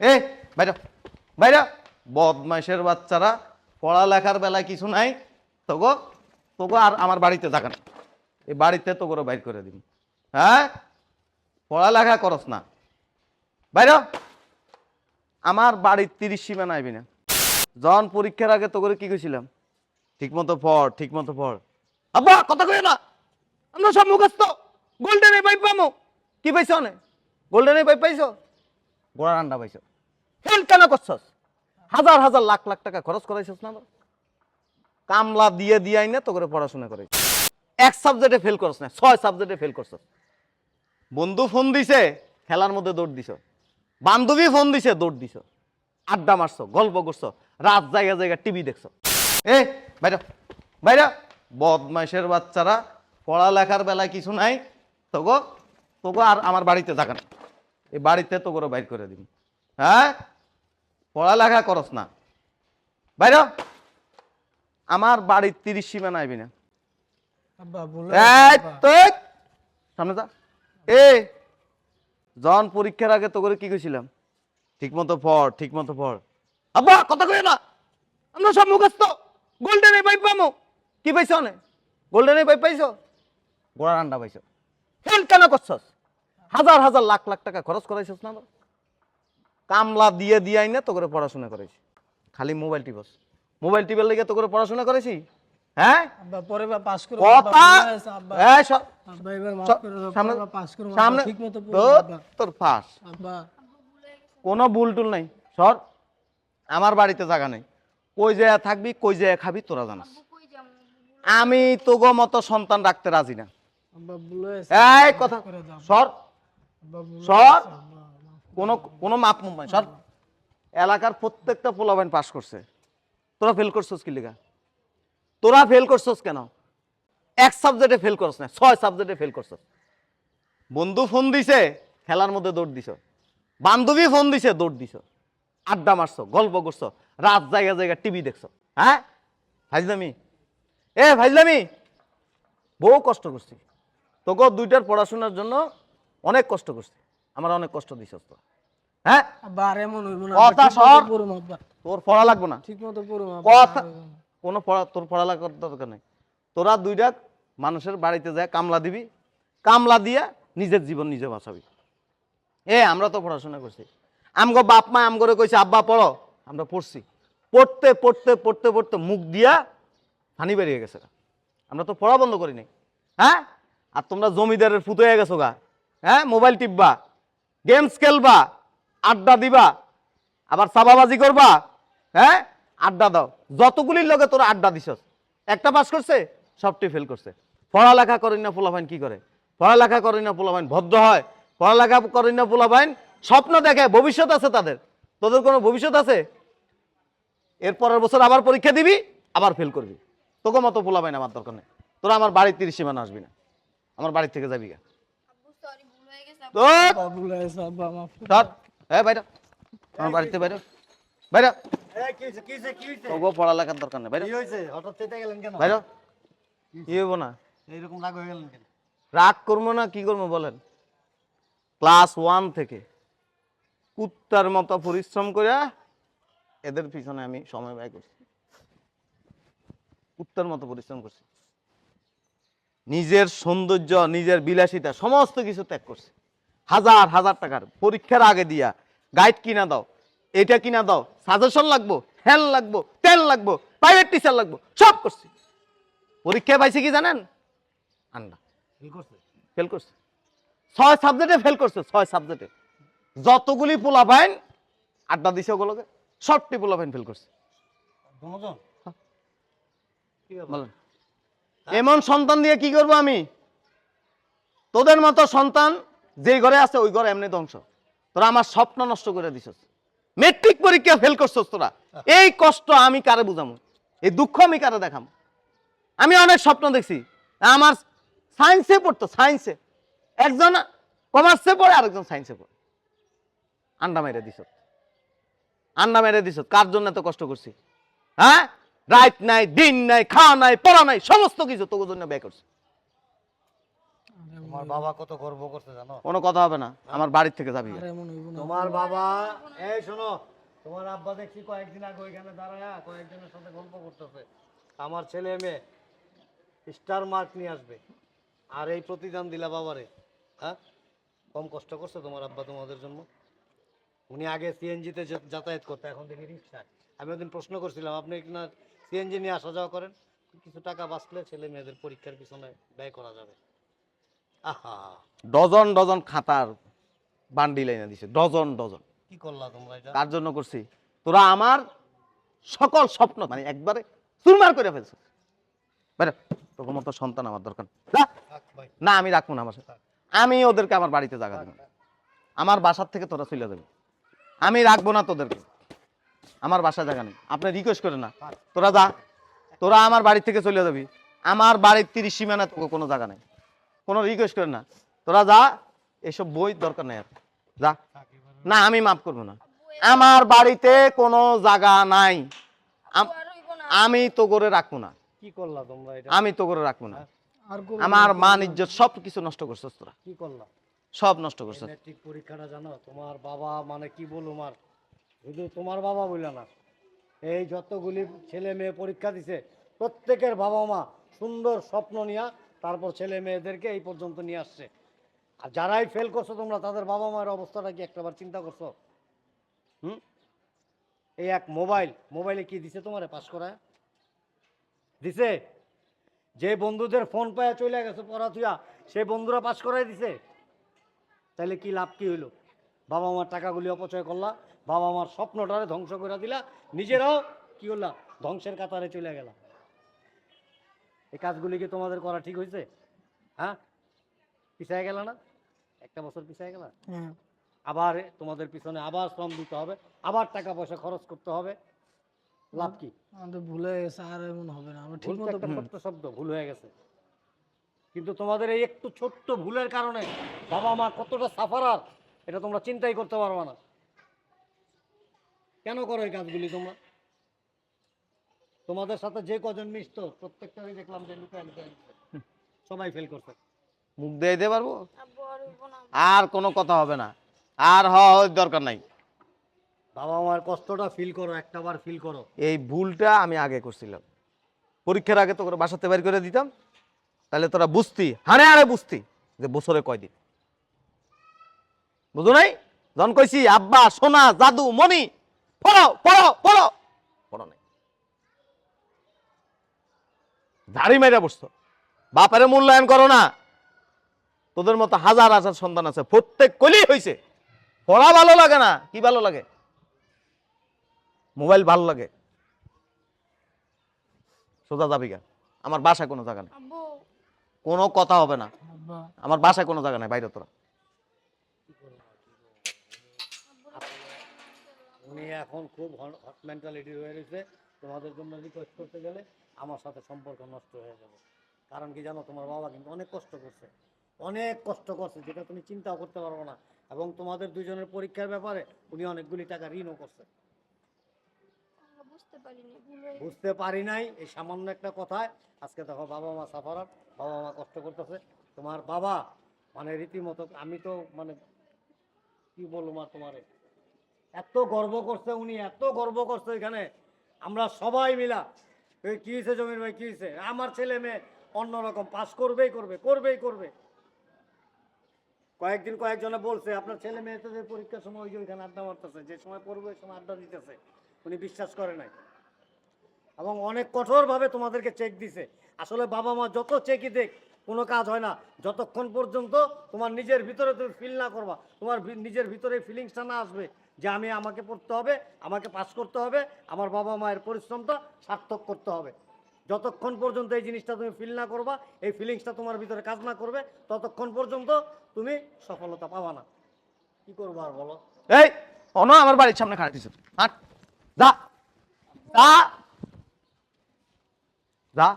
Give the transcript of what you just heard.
এ, বাইরে বাইরে বদমাইশের বাচ্চারা পড়ালেখার বেলায় কিছু নাই। তোগো তোগো আর আমার বাড়িতে থাকেন এই বাড়িতে তো করে বাইর করে দিন হ্যাঁ? পড়ালেখা করস না। বাইরে। আমার বাড়ির তিরিশ সীমা নাইবি না যখন পরীক্ষার আগে তো করে কি কইছিলাম? ঠিক মতো পড় ঠিক মতো পড়। আব্বা, কথা কই না। আমরা সব মুখস্থ। গোল্ডেন এ পাইপ পামো। কি পাইছ অনে গোল্ডেন এ পাইপ পাইছো? গোড়ার আন্ডা পাইছো। ফেল কেন করছস? হাজার হাজার লাখ লাখ টাকা খরচ করাইছস না কামলা দিয়ে দিয়াই না তো করে পড়াশোনা করে এক সাবজেক্টে ফেল করছ না, ছয় সাবজেক্টে ফেল করছস। বন্ধু ফোন দিছে, খেলার মধ্যে দৌড় দিছ। বান্ধবী ফোন দিছে, দৌড় দিছ। আড্ডা মারছো, গল্প করছ, রাত জায়গা জায়গা টিভি দেখছ। এ, বাইরে বাইরে। বদমাইশের বাচ্চারা, পড়ালেখার বেলায় কিছু নাই। তোগো তোগো আর আমার বাড়িতে থাকেন এই বাড়িতে তোকরা বাইর করে দিন হ্যাঁ? পড়ালেখা করস না। বাইরে। আমার বাড়ির তিরিশ সীমা নাইবি না সামনে যা। এ জন পরীক্ষার আগে তো করে কি কইছিলাম? ঠিক মতো পড় ঠিক মতো পড়। আব্বা কথা কই না। আমরা সব মুখস্থ। গোল্ডেন এ পাইপ পামো কি পাইছ অনে গোল্ডেন এ পাইপ পাইছো? গোড়ার আন্ডা পাইছো। ফেল কেন করছস? হাজার হাজার লাখ লাখ টাকা খরচ করাইছস না? কামলা দিয়ে দিয়াই না তো করে পড়াশোনা করেছি। খালি মোবাইল টিপস। মোবাইল টিপের লেগে তো করে পড়াশোনা করেছি? হ্যাঁ? পরে বা পাস করো কথা আব্বা এবার মাফ করে সামনে পাস করো সামনে তোর ফাঁস। আব্বা। কোনো ভুল টুল নাই। সর। আমার বাড়িতে জায়গা নেই। কই জায়গা থাকবি কই জায়গা খাবি তোরা জানাস। আমি তোগো মতো সন্তান রাখতে রাজি না। এই কথা সর। সর। কোনো কোনো মাপ নাই সর এলাকার প্রত্যেকটা পোলাবাইন পাস করছে। তোরা ফেল করছস কি লিগা? তোরা ফেল করছস কেন? এক সাবজেক্টে ফেল করছ না, ছয় সাবজেক্টে ফেল করছস। বন্ধু ফোন দিছে, খেলার মধ্যে দৌড় দিছ। বান্ধবী ফোন দিছে, দৌড় দিছ। আড্ডা মারছো, গল্প করছ, রাত জায়গা জায়গা টিভি দেখছ। হ্যাঁ? ভাইজলামি এ ভাইজলামি বহু কষ্ট করছি। তোকে দুইটার পড়াশোনার জন্য অনেক কষ্ট করছি। আমার অনেক কষ্ট দিছস তো হ্যাঁ? এমন হইব না কথা সর। আব্বা। তোর পড়া লাগবে না। ঠিক মতো পড়ুম কথা। কোনো পড়া তোর পড়ালেখার দরকার নেই। তোরা দুইটা মানুষের বাড়িতে যায় কামলা দিবি। কামলা দিয়া নিজের জীবন নিজে বাঁচাবি। এ আমরা তো পড়াশোনা করছি। আমগো বাপ মা আমগরে কইছে আব্বা পড়ো। আমরা পড়ছি। পড়তে পড়তে পড়তে পড়তে মুখ দিয়া হানি বেরিয়ে গেছে আমরা তো পড়া বন্ধ করি নাই। হ্যাঁ? আর তোমরা জমিদারের ফুটো হয়ে গেছো গা। হ্যাঁ? মোবাইল টিপবা। গেমস খেলবা, আড্ডা দিবা, আবার চাবাবাজি করবা হ্যাঁ? আড্ডা দাও। যতগুলির লগে তোরা আড্ডা দিছস, একটা পাস করছে, সবটি ফেল করছে। পড়ালেখা করি না পোলাভাইন কি করে? পড়ালেখা করি না পোলাভাইন ভদ্র হয়। পড়ালেখা করি না পোলাভাইন স্বপ্ন দেখে, ভবিষ্যৎ আছে তাদের। তোদের কোনো ভবিষ্যৎ আছে? এর পরের বছর আবার পরীক্ষা দিবি, আবার ফেল করবি। তোকে মতো পোলাভাইন আমার দরকার নেই। তোরা আমার বাড়ির তিরিশ সীমানা আসবি না। আমার বাড়ির থেকে যাবি গা। রাগ করব না, কি করব বলেন? ক্লাস ওয়ান থেকে কুত্তার মতো পরিশ্রম করে এদের পিছনে আমি সময় ব্যয় করছি। কুত্তার মতো পরিশ্রম করছি। নিজের সৌন্দর্য, নিজের বিলাসিতা, সমস্ত কিছু ত্যাগ করছি। হাজার হাজার টাকার পরীক্ষার আগে দিয়া গাইড কিনা দাও। এটা কিনা দাও। সাজেশন লাগবো ফ্যান লাগবো তেল লাগবো প্রাইভেট টিচার লাগবো সব করছি। পরীক্ষায় পাইছে কি জানেন? আন্ডা ফেল করছে? ছয় সাবজেক্টে ফেল করছে ছয় সাবজেক্টে যতগুলি পোলা পাইন আড্ডা দিছে ওগুলোকে সবটি পোলা পাইন ফেল করছে বলেন। এমন সন্তান দিয়ে কি করব আমি? তোদের মতো সন্তান যে ঘরে আছে, ওই ঘরে এমনি ধ্বংস। তোরা আমার স্বপ্ন নষ্ট করে দিছস। মেট্রিক পরীক্ষা ফেল করছস তোরা। এই কষ্ট আমি কারে বুঝামু? এই দুঃখ আমি কারে দেখাম? আমি অনেক স্বপ্ন দেখছি। আমার সায়েন্সে পড়তো সায়েন্সে একজন কমার্সে পড়ে, আরেকজন সায়েন্সে পড়ে। আন্ডা মেরে দিছ আন্ডা মেরে দিছ কার জন্য এত কষ্ট করছি? হ্যাঁ? রাত নাই, দিন নাই, খাওয়া নাই, পড়া নাই, সমস্ত কিছু তোর জন্য ব্যয় করছি। তোমার বাবা কত গর্ব করছে জানো? কোনো কথা হবে না আমার বাড়ির থেকে যাবি। তোমার বাবা এই শোনো তোমার আব্বা দেখছি কয়েকদিন আগে ওইখানে দাঁড়ায় কয়েকজনের সাথে গল্প করতেছে। আমার ছেলে মেয়ে স্টার মার্ক নিয়ে আসবে। আর এই প্রতিদান দিলা বাবারে হ্যাঁ? কম কষ্ট করছে তোমার আব্বা তোমাদের জন্য। উনি আগে সিএনজিতে যাতায়াত করতে এখন দেখি রিক্সায়। আমি ওদিন প্রশ্ন করছিলাম আপনি না সিএনজি নিয়ে আসা যাওয়া করেন? কিছু টাকা বাঁচলে ছেলে মেয়েদের পরীক্ষার পিছনে ব্যয় করা যাবে। ডজন ডজন খাতার বান্ডিল এনে দিছে ডজন ডজন। কি করলা তোমরা এটা? কার জন্য করছি? তোরা আমার সকল স্বপ্ন মানে একবারে চুরমার করে ফেলছিস বেরো তোর মতো সন্তান আমার দরকার। না আমি রাখব না আমার আমি ওদেরকে আমার বাড়িতে জায়গা দেবো। আমার বাসার থেকে তোরা চলে যাবে। আমি রাখব না তোদেরকে। আমার বাসা জায়গা নেই। আপনি রিকোয়েস্ট করে না। তোরা যা। তোরা আমার বাড়ি থেকে চলে যাবি। আমার বাড়ির তিরিশ সীমানা তোকে কোনো জায়গা নেই। কোনো রিকোয়েস্ট করে না। তোরা যা এসব বই দরকার নেই আর। যা। না আমি মাফ করব না। আমার বাড়িতে কোনো জায়গা নাই। আম- তো করে রাখব না। কি করলা তোমরা এটা? আমি তো করে রাখব না। আমার মান ইজ্জত সব কিছু নষ্ট করছিস তোরা। কি করলা? সব নষ্ট করছিস। মেট্রিক পরীক্ষাটা জানো? তোমার বাবা মানে কি বলব মার শুধু তোমার বাবা বললা না। এই যতগুলি ছেলে মেয়ে পরীক্ষা দিছে প্রত্যেকের বাবা মা সুন্দর স্বপ্ন নিয়ে তারপর ছেলে মেয়েদেরকে এই পর্যন্ত নিয়ে আসছে। আর যারাই ফেল করছ, তোমরা তাদের বাবা মায়ের অবস্থাটা কি একটাবার চিন্তা করছ? হুম? এই এক মোবাইল, মোবাইলে কি দিছে তোমারে পাস করায়? দিছে? যে বন্ধুদের ফোন পায়া চলে গেছে পড়া তুইয়া সেই বন্ধুরা পাস করাই দিছে? তাহলে কি লাভ, কি হইল? বাবা মার টাকাগুলি অপচয় করলা, বাবা মার স্বপ্নটারে ধ্বংস করে দিলা, নিজেরাও কি করলা ধ্বংসের কাতারে চলে গেলা। এই কাজগুলি কি তোমাদের করা ঠিক হয়েছে? হ্যাঁ? পিছায় গেল না? একটা বছর পিছায় গেলা? হ্যাঁ। আবার তোমাদের পিছনে আবার শ্রম দিতে হবে আবার টাকা পয়সা খরচ করতে হবে। লাভ কি? আমাদের ভুলে গেছে আর এমন হবে না। আমরা ঠিক মতো একটা ছোট্ট শব্দ ভুল হয়ে গেছে। কিন্তু তোমাদের এই একটু ছোট্ট ভুলের কারণে বাবা মা কতটা সাফারার এটা তোমরা চিন্তাই করতে পারবে না। কেন করো এই কাজগুলি তোমরা? তোমাদের সাথে যে কজন মিশতো প্রত্যেকটারই দেখলাম যে লুকায় লুকায় সবাই ফেল করছে। মুখ দিয়ে দিতে পারব? আর কোনো কথা হবে না। আর হওয়ার দরকার নাই। বাবা মার কষ্টটা ফিল করো একটাবার ফিল করো। এই ভুলটা আমি আগে করছিলাম। পরীক্ষার আগে তো করে বাসাতে বের করে দিতাম। তাহলে তোরা বুঝতি হারে হারে বুঝতি যে বছরে কয়দিন। বুঝো নাই? জন কইছি আব্বা সোনা জাদু মনি পড়ো পড়ো পড়ো নাই ধাড়ি মেরে বসতো বাপারে মূল্যায়ন করো না। তোদের মতো হাজার হাজার সন্তান আছে প্রত্যেক কলি হয়েছে পড়া ভালো লাগে না কি ভালো লাগে? মোবাইল ভালো লাগে। সোজা যাবি কেন? আমার বাসায় কোনো জায়গা নেই। কোনো কথা হবে না। আমার বাসায় কোনো জায়গা নেই বাইরে তোরা। উনি এখন খুব হট মেন্টালিটি হয়ে রয়েছে। তোমাদের জন্য রিকোয়েস্ট করতে গেলে আমার সাথে সম্পর্ক নষ্ট হয়ে যাবে। কারণ কি জানো তোমার বাবা কিন্তু অনেক কষ্ট করছে। অনেক কষ্ট করছে যেটা তুমি চিন্তাও করতে পারব না। এবং তোমাদের দুজনের পরীক্ষার ব্যাপারে উনি অনেকগুলি টাকা ঋণও করছে। বুঝতে পারি নাই এই সামান্য একটা কথায় আজকে দেখো বাবা মা সাফারাত বাবা মা কষ্ট করতেছে। তোমার বাবা মানে রীতিমতো আমি তো মানে কি বলব মা তোমারে? এত গর্ব করছে উনি, এত গর্ব করছে এখানে। আমরা সবাই মিলা এই কি হয়েছে জমির ভাই, কি হয়েছে আমার ছেলে মেয়ে অন্যরকম, পাস করবেই করবে করবেই করবে। কয়েকদিন কয়েকজনে বলছে, আপনার ছেলে মেয়েদের পরীক্ষার সময় ওই যে ওইখানে আড্ডা মারতেছে, যে সময় পড়বে ওই সময় আড্ডা দিতেছে। উনি বিশ্বাস করে নাই। এবং অনেক কঠোরভাবে তোমাদেরকে চেক দিছে। আসলে বাবা মা যত চেকই দেখ, কোনো কাজ হয় না। যতক্ষণ পর্যন্ত তোমার নিজের ভিতরে তুমি ফিল না করবা, তোমার নিজের ভিতরে ফিলিংসটা না আসবে যে আমি আমাকে পড়তে হবে, আমাকে পাস করতে হবে, আমার বাবা মায়ের পরিশ্রমটা সার্থক করতে হবে। যতক্ষণ পর্যন্ত এই জিনিসটা তুমি ফিল না করবা, এই ফিলিংসটা তোমার ভিতরে কাজ না করবে, ততক্ষণ পর্যন্ত তুমি সফলতা পাবা না। কি করব আর বলো? এই, অন, আমার বাড়ির সামনে খাড়া দিছে। যা যা যা।